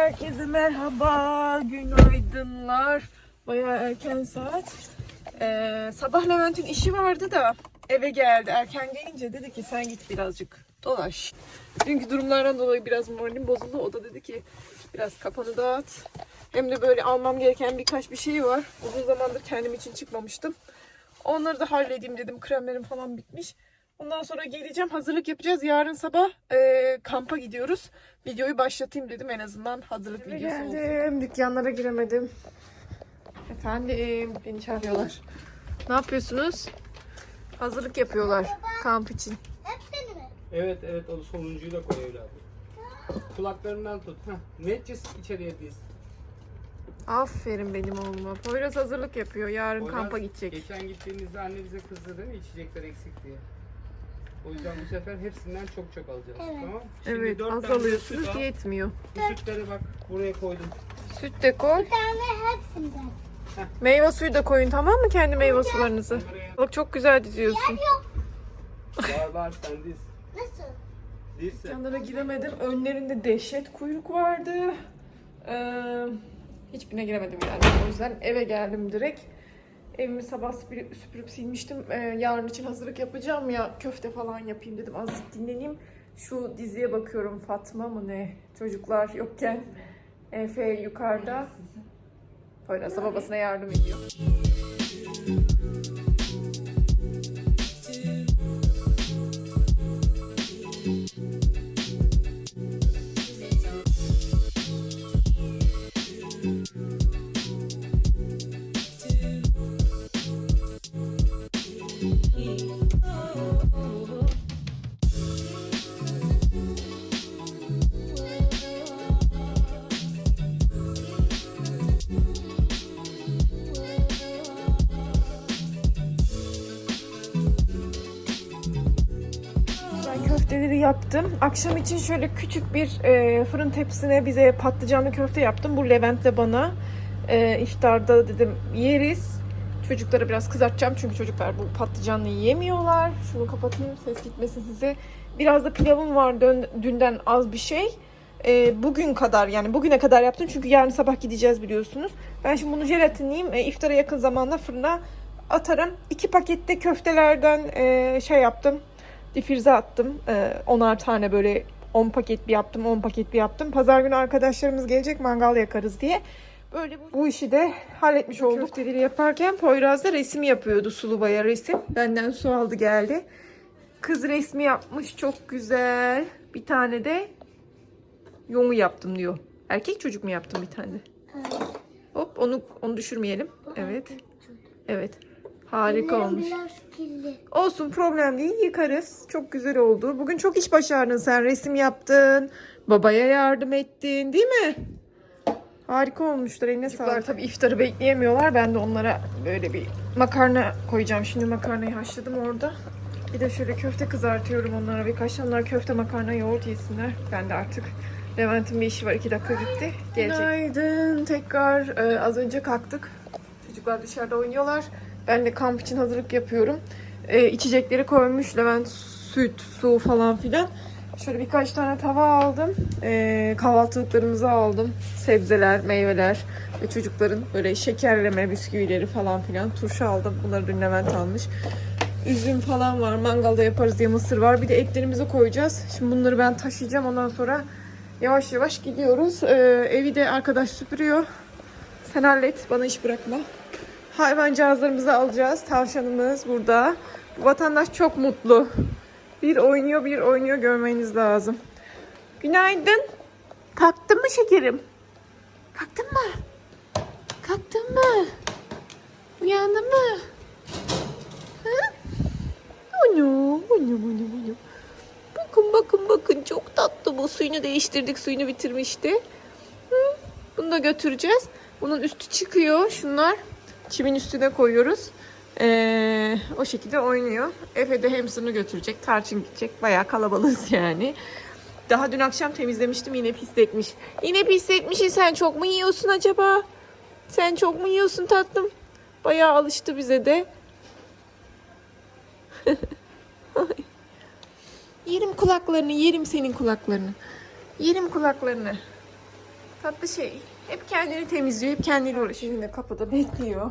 herkese merhaba, günaydınlar. Bayağı erken saat. Ee, sabah Levent'in işi vardı da eve geldi. Erken gelince dedi ki sen git birazcık dolaş. Dünkü durumlardan dolayı biraz moralim bozuldu. O da dedi ki biraz kafanı dağıt. Hem de böyle almam gereken birkaç bir şey var. Uzun zamandır kendim için çıkmamıştım. Onları da halledeyim dedim. Kremlerim falan bitmiş. Ondan sonra geleceğim. Hazırlık yapacağız. Yarın sabah e, kampa gidiyoruz. Videoyu başlatayım dedim. En azından hazırlık videosu olsun. Geldim. Dükkanlara giremedim. Efendim. Beni çağırıyorlar. Ne yapıyorsunuz? Hazırlık yapıyorlar kamp için. Evet evet o sonuncuyu da koy evladım. Kulaklarından tut. Heh. Netçe içeriye diz. Aferin benim oğluma. Poyraz hazırlık yapıyor. Yarın Poyraz, kampa gidecek. Geçen gittiğimizde anne bize kızdı değil mi? İçecekler eksik diye. O yüzden bu sefer hepsinden çok çok alacağız. Tamam? Şimdi Evet dört az tane süt alıyorsunuz al. yetmiyor. Bu sütleri bak buraya koydum. Süt de koy. tane hepsinden. Meyve suyu da koyun tamam mı? Kendi meyve sularınızı. Buraya Bak çok güzel diziyorsun. var var sen diz. Nasıl? Diz sen. Dükkanlara giremedim. Önlerinde dehşet kuyruk vardı. Ee, hiçbirine giremedim yani. O yüzden eve geldim direkt. Evimi sabah süpürüp, süpürüp silmiştim. Ee, yarın için hazırlık yapacağım ya. Köfte falan yapayım dedim. Azıcık dinleneyim. Şu diziye bakıyorum. Fatma mı ne? Çocuklar yokken. Efe yukarıda. Poyraz'a babasına yardım ediyor. Yaptım. Akşam için şöyle küçük bir e, fırın tepsisine bize patlıcanlı köfte yaptım. Bu Levent'le bana e, iftarda dedim yeriz. Çocuklara biraz kızartacağım çünkü çocuklar bu patlıcanlı yemiyorlar. Şunu kapatayım ses gitmesin size. Biraz da pilavım var dön, dünden az bir şey. E, bugün kadar yani bugüne kadar yaptım çünkü yarın sabah gideceğiz biliyorsunuz. Ben şimdi bunu jelatinleyeyim. E, iftara yakın zamanda fırına atarım. İki pakette köftelerden e, şey yaptım difrize attım. Ee, onar tane böyle 10 paket bir yaptım, 10 paket bir yaptım. Pazar günü arkadaşlarımız gelecek mangal yakarız diye. Böyle bu, bu işi de halletmiş olduk. Köfteleri yaparken Poyraz da resim yapıyordu sulu baya resim. Benden su aldı geldi. Kız resmi yapmış çok güzel. Bir tane de yomu yaptım diyor. Erkek çocuk mu yaptım bir tane? Hop onu onu düşürmeyelim. Evet. Evet. Harika olmuş. Biraz kirli. Olsun problem değil yıkarız. Çok güzel oldu. Bugün çok iş başardın sen. Resim yaptın. Babaya yardım ettin değil mi? Harika olmuşlar eline sağlık. tabii iftarı bekleyemiyorlar. Ben de onlara böyle bir makarna koyacağım. Şimdi makarnayı haşladım orada. Bir de şöyle köfte kızartıyorum onlara. Birkaç onlar köfte makarna yoğurt yesinler. Ben de artık Levent'in bir işi var. iki dakika gitti. Gelecek. Günaydın. Tekrar e, az önce kalktık. Çocuklar dışarıda oynuyorlar. Ben de kamp için hazırlık yapıyorum. E, içecekleri koymuş. Levent süt, su falan filan. Şöyle birkaç tane tava aldım. E, kahvaltılıklarımızı aldım. Sebzeler, meyveler ve çocukların böyle şekerleme bisküvileri falan filan. Turşu aldım. Bunları dün Levent almış. Üzüm falan var. Mangalda yaparız diye mısır var. Bir de etlerimizi koyacağız. Şimdi bunları ben taşıyacağım. Ondan sonra yavaş yavaş gidiyoruz. E, evi de arkadaş süpürüyor. Sen hallet. Bana iş bırakma. Hayvancağızlarımızı alacağız. Tavşanımız burada. Bu vatandaş çok mutlu. Bir oynuyor bir oynuyor görmeniz lazım. Günaydın. Kalktın mı şekerim? Kalktın mı? Kalktın mı? Uyandın mı? Hı? Anu, anu, anu, anu. Bakın bakın bakın çok tatlı bu. Suyunu değiştirdik. Suyunu bitirmişti. Bunu da götüreceğiz. Bunun üstü çıkıyor. Şunlar çimin üstüne koyuyoruz. Ee, o şekilde oynuyor. Efe de hamsterını götürecek. Tarçın gidecek. Bayağı kalabalığız yani. Daha dün akşam temizlemiştim. Yine pisletmiş. Yine pisletmişsin. Sen çok mu yiyorsun acaba? Sen çok mu yiyorsun tatlım? Bayağı alıştı bize de. Yerim kulaklarını. Yerim senin kulaklarını. Yerim kulaklarını. Tatlı şey. Hep kendini temizliyor, hep kendiyle uğraşıyor. Şimdi kapıda bekliyor.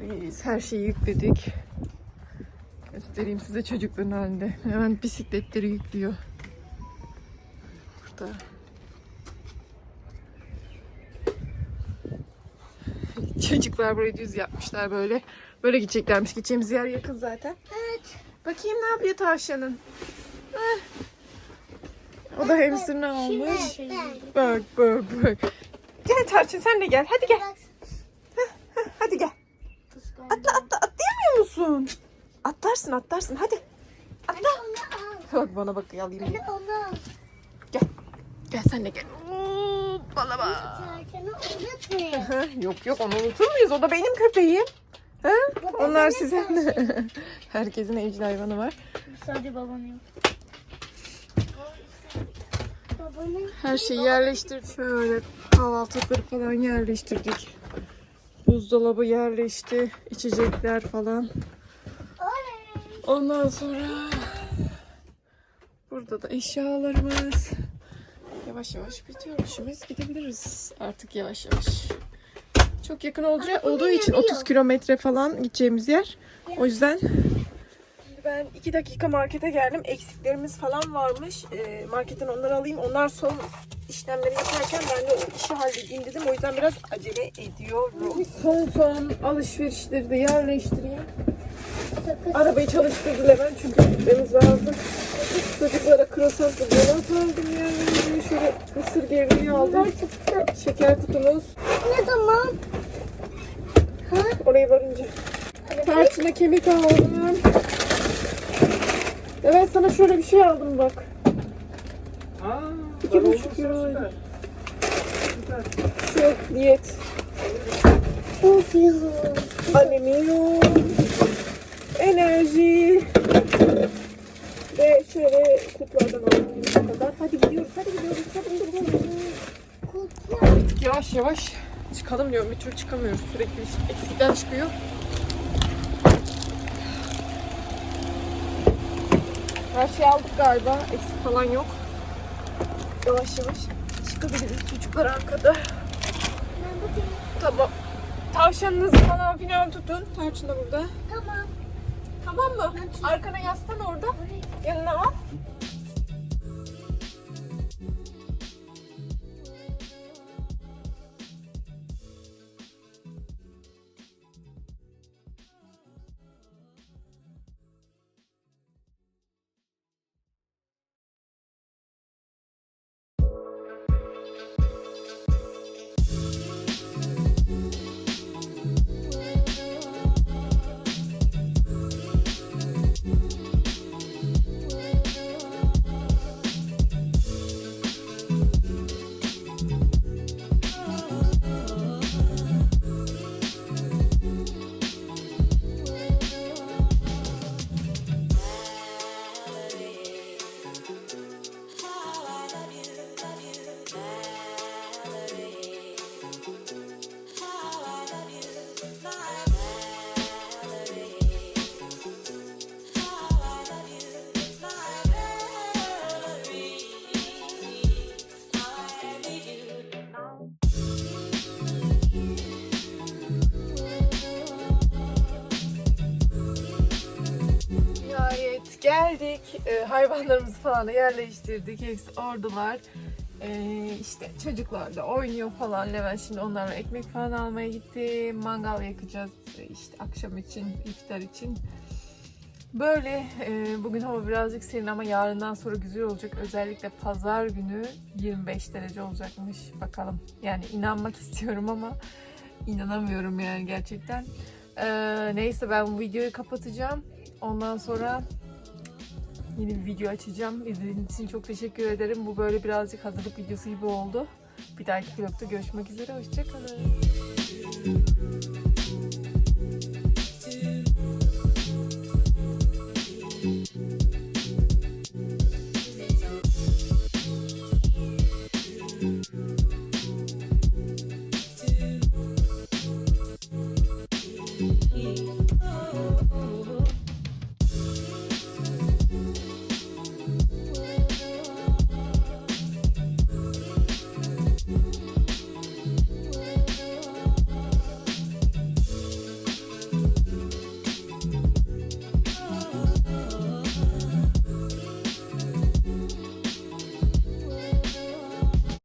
Biz her şeyi yükledik. Göstereyim size çocukların halinde. Hemen bisikletleri yüklüyor. Burada. Çocuklar burayı düz yapmışlar böyle. Böyle gideceklermiş. Gideceğimiz yer yakın zaten. Evet. Bakayım ne yapıyor tavşanın. Heh. O da hamsterını almış. Ben. Bak bak bak. Gel Tarçın sen de gel. Hadi gel. Hadi gel. Atla atla atlayamıyor musun? Atlarsın atlarsın hadi. Al. Bak bana bak alayım. Al. Gel sen de gel. Oo, bana bak. Yok yok onu unutur muyuz? O da benim köpeğim. Ha? Onlar çarşım. Herkesin evcil hayvanı var. Sadece babanın yok. Her şeyi yerleştirdik. Şöyle kahvaltılıkları falan yerleştirdik. Buzdolabı yerleşti. içecekler falan. Ondan sonra burada da eşyalarımız. Yavaş yavaş bitiyor işimiz. Gidebiliriz artık yavaş yavaş. Çok yakın olacak Ama olduğu için yanıyor. 30 kilometre falan gideceğimiz yer. O yüzden ben 2 dakika markete geldim. Eksiklerimiz falan varmış. Ee, marketten onları alayım. Onlar son işlemleri yaparken ben de o işi halledeyim dedim. O yüzden biraz acele ediyorum. Son son alışverişleri de yerleştireyim. Arabayı çalıştırdı Levent çünkü gitmemiz lazım. Çocuklara krosantlı donat aldım yani. Şöyle mısır gevreği aldım. Şeker kutumuz. Ne zaman? Ha? Oraya varınca. Tarçına kemik aldım. Evet sana şöyle bir şey aldım bak. Aa, İki buçuk euro. süper. Diyet. Of ya. Alüminyum. Enerji. Ve şöyle kutulardan aldım. Bu kadar. Hadi gidiyoruz. Hadi gidiyoruz. Hadi gidiyoruz. Yavaş yavaş çıkalım diyorum. Bir türlü çıkamıyoruz. Sürekli eksikler çıkıyor. Her şeyi aldık galiba. Eksik falan yok. Yavaş yavaş çıkabiliriz. Çocuklar arkada. Tamam. Tavşanınızı falan filan tutun. Tarçın da burada. Tamam. Tamam mı? Arkana yaslan orada. Yanına al. Ee, hayvanlarımızı falan da yerleştirdik. Hepsi oradalar. Ee, işte çocuklar da oynuyor falan. Levent şimdi onlarla ekmek falan almaya gitti. Mangal yakacağız e, işte akşam için, iftar için. Böyle e, bugün hava birazcık serin ama yarından sonra güzel olacak. Özellikle pazar günü 25 derece olacakmış. Bakalım. Yani inanmak istiyorum ama inanamıyorum yani gerçekten. Ee, neyse ben bu videoyu kapatacağım. Ondan sonra yeni bir video açacağım. İzlediğiniz için çok teşekkür ederim. Bu böyle birazcık hazırlık videosu gibi oldu. Bir dahaki vlogda görüşmek üzere. Hoşçakalın.